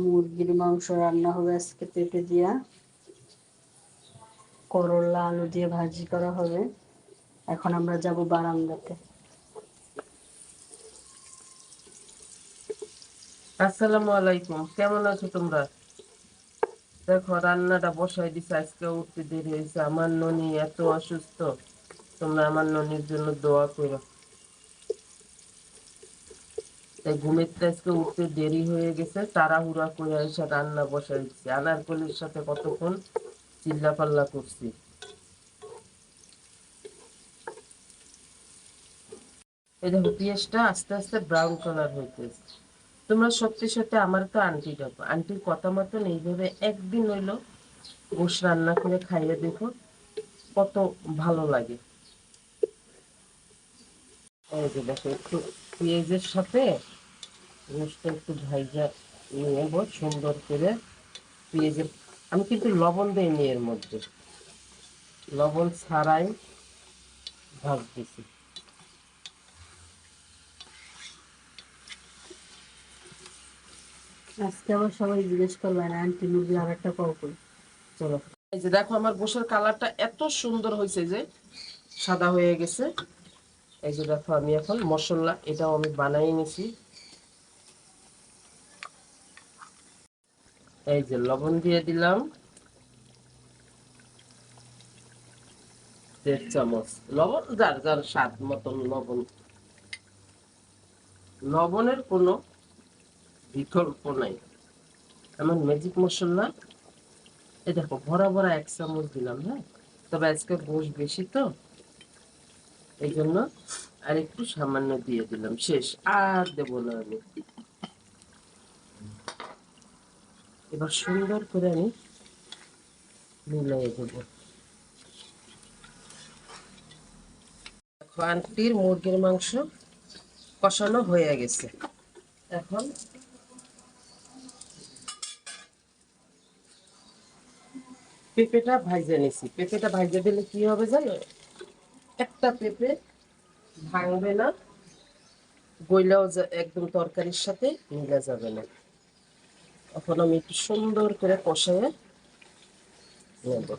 মুরগির মাংস রান্না হবে আজকে পেঁপে দিয়া। করলা, আলু দিয়ে ভাজি করা হবে। এখন আমরা যাব বারান্দাতে। আসসালামু আলাইকুম, কেমন আছো তোমরা? দেখো, রান্নাটা বসাই দিছে, আজকে উঠতে দেরি হয়েছে। আমার ননি এত অসুস্থ, তোমরা আমার ননির জন্য দোয়া করো। তাই ঘুমের আজকে উঠতে দেরি হয়ে গেছে, তাড়াহুড়া করে এসে রান্না বসাই দিচ্ছি আনারকলির সাথে কতক্ষণ চিল্লা পাল্লা করছি। এই দেখো, পেঁয়াজটা আস্তে আস্তে ব্রাউন কালার হইতেছে। তোমরা সত্যি সত্যি আমার তো আন্টি ডাকো আন্টির কথা মতন এইভাবে একদিন হইল গোস রান্না করে খাইয়ে দেখো, কত ভালো লাগে। এই যে দেখো একটু পেঁয়াজের সাথে গোসটা একটু ভাইজা নেব সুন্দর করে পেঁয়াজের আমি কিন্তু লবণ দিইনি এর মধ্যে। লবণ ছাড়াই ভাজতেছি। আজকে আবার সবাই জিজ্ঞেস করবে না আন্টি মুরগি আর একটা পাও কই? চলো। এই যে দেখো আমার গোসের কালারটা এত সুন্দর হয়েছে যে সাদা হয়ে গেছে। এই যে দেখো আমি এখন মশলা, এটাও আমি বানাই নিছি এই যে লবণ দিয়ে দিলাম। দেড় চামচ। লবণ যার যার স্বাদ মতন লবণ। লবণের কোনো বিকল্প নাই। এমন ম্যাজিক মশলা। এই দেখো, ভরা ভরা এক চামচ দিলাম হ্যাঁ? তবে আজকে গোশ বেশি তো। এই জন্য আর একটু সামান্য দিয়ে দিলাম। শেষ, আর দেবো না আমি। এবার সুন্দর করে আমি মিলাই দেবো। আন্টির মুরগির মাংস কষানো হয়ে গেছে। এখন পেঁপেটা ভাইজা নিছি। পেঁপেটা ভাইজা দিলে কি হবে জানো? একটা পেঁপে ভাঙবে না, গইলাও একদম তরকারির সাথে মিলা যাবে না। এখন আমি একটু সুন্দর করে কষায় নেব।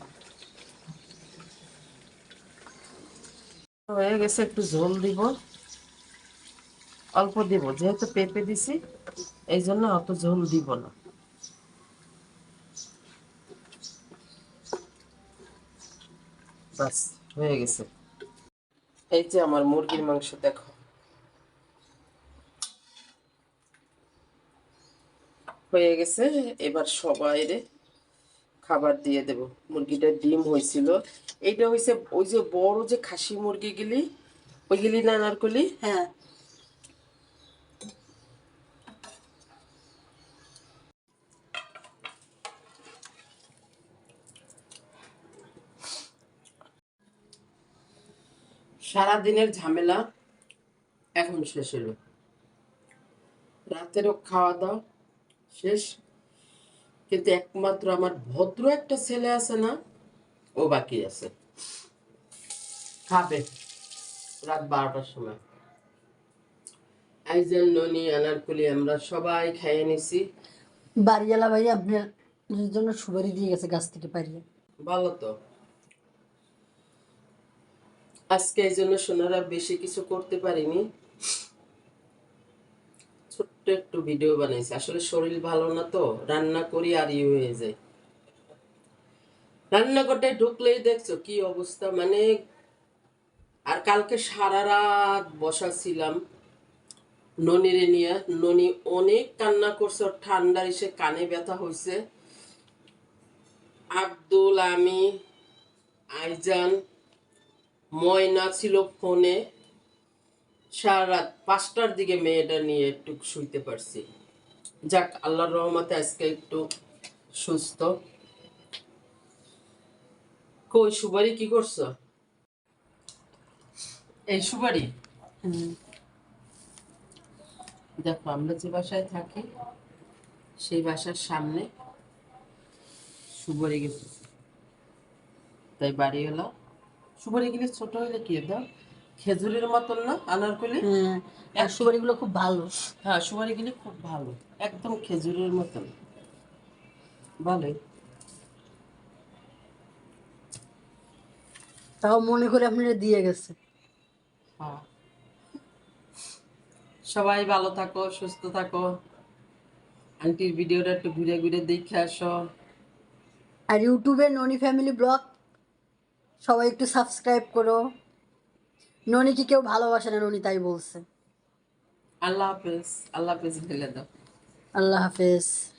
হয়ে গেছে, একটু ঝোল দিব। অল্প দিব, যেহেতু পেঁপে দিছি, এই জন্য অত ঝোল দিব না। বাস, হয়ে গেছে। এই যে আমার মুরগির মাংস, দেখো। হয়ে গেছে, এবার সবাই রে খাবার দিয়ে দেব। মুরগিটা ডিম হয়েছিল। এইটা হয়েছে ওই যে বড় যে খাসি মুরগিগুলি, ওইগুলি নানার কলি হ্যাঁ। সারা দিনের ঝামেলা এখন শেষ হলো। রাতেরও খাওয়া দাওয়া শেষ কিন্তু একমাত্র আমার ভদ্র একটা ছেলে আছে না ও বাকি আছে। খাবে রাত বারোটার সময়। আইজেন ননি আনারকুলি আমরা সবাই খাইয়ে নিছি। বাড়িওয়ালা ভাই আপনার জন্য সুপারি দিয়ে গেছে গাছ থেকে পারিয়ে ভালো তো। আজকে এই জন্য সোনারা বেশি কিছু করতে পারিনি। ছোট্ট একটু ভিডিও বানাইছি। আসলে শরীর ভালো না তো, রান্না করি আর ই হয়ে যায়। ঢুকলেই দেখছ কি অবস্থা। মানে আর কালকে সারা রাত বসা ছিলাম নিয়ে। ননি অনেক কান্না করছে ঠান্ডার এসে কানে ব্যথা হয়েছে আব্দুল, আমি, আইজান ময়না ছিল ফোনে। সারা রাত পাঁচটার দিকে মেয়েটা নিয়ে একটু শুইতে পারছি। যাক আল্লাহর রহমতে আজকে একটু সুস্থ। কই সুবারি কি করছ? এই সুবারি দেখো আমরা যে বাসায় থাকি সেই বাসার সামনে সুপারি গেছে। তাই বাড়ি এলো সুপারি গেলে ছোট হইলে কি দাও খেজুরের মতন না আনারকলি? আর সুপারিগুলো খুব ভালো। হ্যাঁ সুপারি গেলে খুব ভালো একদম খেজুরের মতন। ভালোই তাও মনে করে আপনারা দিয়ে গেছে। হ্যাঁ। সবাই ভালো থাকো সুস্থ থাকো। আন্টির ভিডিওটা একটু ঘুরে ঘুরে দেখে আসো। আর ইউটিউবে ননি ফ্যামিলি ব্লগ সবাই একটু সাবস্ক্রাইব করো। ননিকে কেউ ভালোবাসে না ননি তাই বলছে। আল্লাহ হাফেজ আল্লাহ হাফেজ দাও। আল্লাহ হাফেজ।